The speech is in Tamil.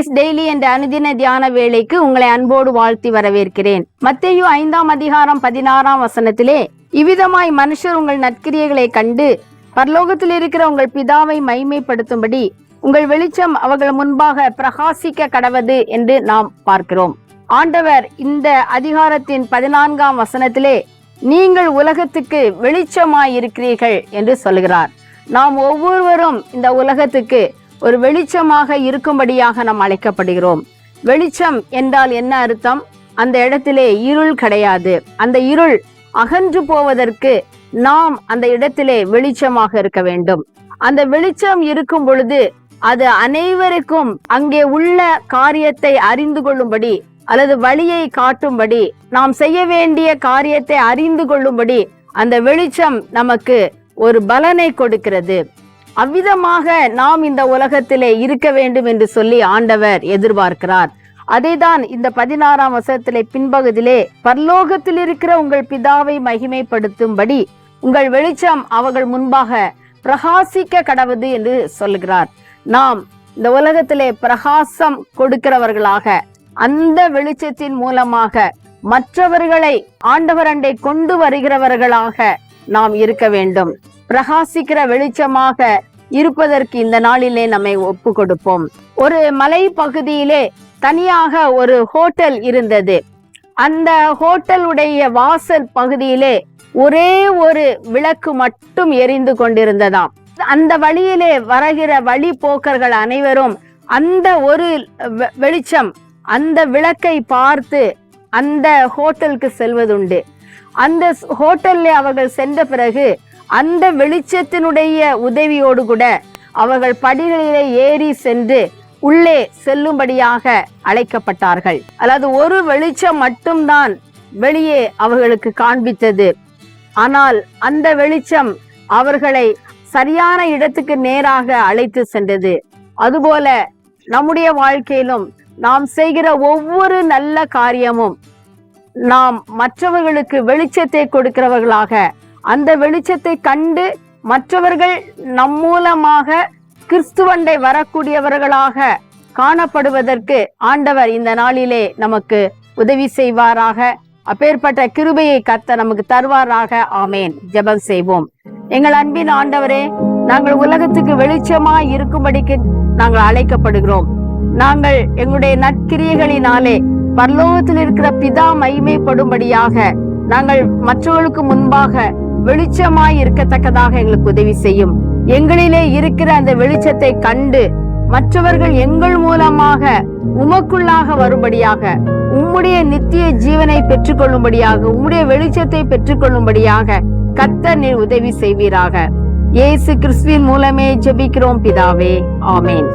அட்வென்டேஸ் டெய்லி என்ற அனுதின தியான வேலைக்கு உங்களை அன்போடு வாழ்த்தி வரவேற்கிறேன். மத்தேயு ஐந்தாம் அதிகாரம் பதினாறாம் வசனத்திலே இவ்விதமாய் மனுஷர் உங்கள் நற்கிரியைகளை கண்டு பரலோகத்தில் இருக்கிற உங்கள் பிதாவை மைமைப்படுத்தும்படி உங்கள் வெளிச்சம் அவர்கள் முன்பாக பிரகாசிக்க கடவது என்று நாம் பார்க்கிறோம். ஆண்டவர் இந்த அதிகாரத்தின் பதினான்காம் வசனத்திலே நீங்கள் உலகத்துக்கு வெளிச்சமாய் இருக்கிறீர்கள் என்று சொல்கிறார் நாம் ஒவ்வொருவரும் இந்த உலகத்துக்கு ஒரு வெளிச்சமாக இருக்கும்படியாக நாம் அழைக்கப்படுகிறோம். வெளிச்சம் என்றால் என்ன அர்த்தம்? அந்த இடத்திலே இருள் கிடையாது. அந்த இருள் அகன்று போவதற்கு நாம் அந்த இடத்திலே வெளிச்சமாக இருக்க வேண்டும். அந்த வெளிச்சம் இருக்கும் பொழுது அது அனைவருக்கும் அங்கே உள்ள காரியத்தை அறிந்து கொள்ளும்படி அல்லது வழியை காட்டும்படி நாம் செய்ய வேண்டிய காரியத்தை அறிந்து கொள்ளும்படி அந்த வெளிச்சம் நமக்கு ஒரு பலனை கொடுக்கிறது. அவ்விதமாக நாம் இந்த உலகத்திலே இருக்க வேண்டும் என்று சொல்லி ஆண்டவர் எதிர்பார்க்கிறார். அதேதான் இந்த பதினாறாம் வசத்திலே பின்பகுதியிலே பரலோகத்தில் இருக்கிற உங்கள் பிதாவை மகிமைப்படுத்தும்படி உங்கள் வெளிச்சம் அவர்கள் முன்பாக பிரகாசிக்க கடவுது என்று சொல்லுகிறார். நாம் இந்த உலகத்திலே பிரகாசம் கொடுக்கிறவர்களாக அந்த வெளிச்சத்தின் மூலமாக மற்றவர்களை ஆண்டவர் அண்டை கொண்டு வருகிறவர்களாக நாம் இருக்க வேண்டும். பிரகாசிக்கிற வெளிச்சமாக இருப்பதற்கு இந்த நாளிலே நம்மை ஒப்பு கொடுப்போம் ஒரு மலை பகுதியிலே தனியாக ஒரு ஹோட்டல் இருந்தது. அந்த ஹோட்டலுடைய வாசல் பகுதியிலே ஒரே ஒரு விளக்கு மட்டும் எரிந்து கொண்டிருந்ததாம். அந்த வழியிலே வரகிற வழி போக்கர்கள் அனைவரும் அந்த ஒரு வெ- வெளிச்சம் அந்த விளக்கை பார்த்து அந்த ஹோட்டலுக்கு செல்வதுண்டு. அந்த ஹோட்டலில் ஹோட்டல்ல அவர்கள் சென்ற பிறகு அந்த வெளிச்சத்தினுடைய உதவியோடு கூட அவர்கள் படிகளிலே ஏறி சென்று உள்ளே செல்லும்படியாக அழைக்கப்பட்டார்கள். அதாவது ஒரு வெளிச்சம் மட்டும்தான் வெளியே அவர்களுக்கு காண்பித்தது. ஆனால் அந்த வெளிச்சம் அவர்களை சரியான இடத்துக்கு நேராக அழைத்து சென்றது. அதுபோல நம்முடைய வாழ்க்கையிலும் நாம் செய்கிற ஒவ்வொரு நல்ல காரியமும் நாம் மற்றவர்களுக்கு வெளிச்சத்தை கொடுக்கிறவர்களாக அந்த வெளிச்சத்தை கண்டு மற்றவர்கள் நம் மூலமாக கிறிஸ்துவண்டை வரக்கூடியவர்களாக காணப்படுவதற்கு ஆண்டவர் இந்த நாளிலே நமக்கு உதவி செய்வாராக. அப்பேற்பட்ட கிருபையை கத்த நமக்கு தருவாராக. ஆமேன். ஜெபம் செய்வோம். எங்கள் அன்பின் ஆண்டவரே நாங்கள் உலகத்துக்கு வெளிச்சமாய் இருக்கும்படிக்கு நாங்கள் அழைக்கப்படுகிறோம். நாங்கள் எங்களுடைய நற்கிரியைகளினாலே பரலோகத்தில் இருக்கிற பிதா மகிமைப்படும்படியாக நாங்கள் மற்றவர்களுக்கு முன்பாக வெளிச்சமாய் இருக்கத்தக்கதாக எங்களுக்கு உதவி செய்யும். எங்களிலே இருக்கிற அந்த வெளிச்சத்தை கண்டு மற்றவர்கள் எங்கள் மூலமாக உமக்குள்ளாக வரும்படியாக உம்முடைய நித்திய ஜீவனை பெற்றுக்கொள்ளும்படியாக உம்முடைய வெளிச்சத்தை பெற்றுக்கொள்ளும்படியாக கத்த நீர் உதவி செய்வீராக. இயேசு கிறிஸ்துவின் மூலமே ஜெபிக்கிறோம் பிதாவே. ஆமேன்.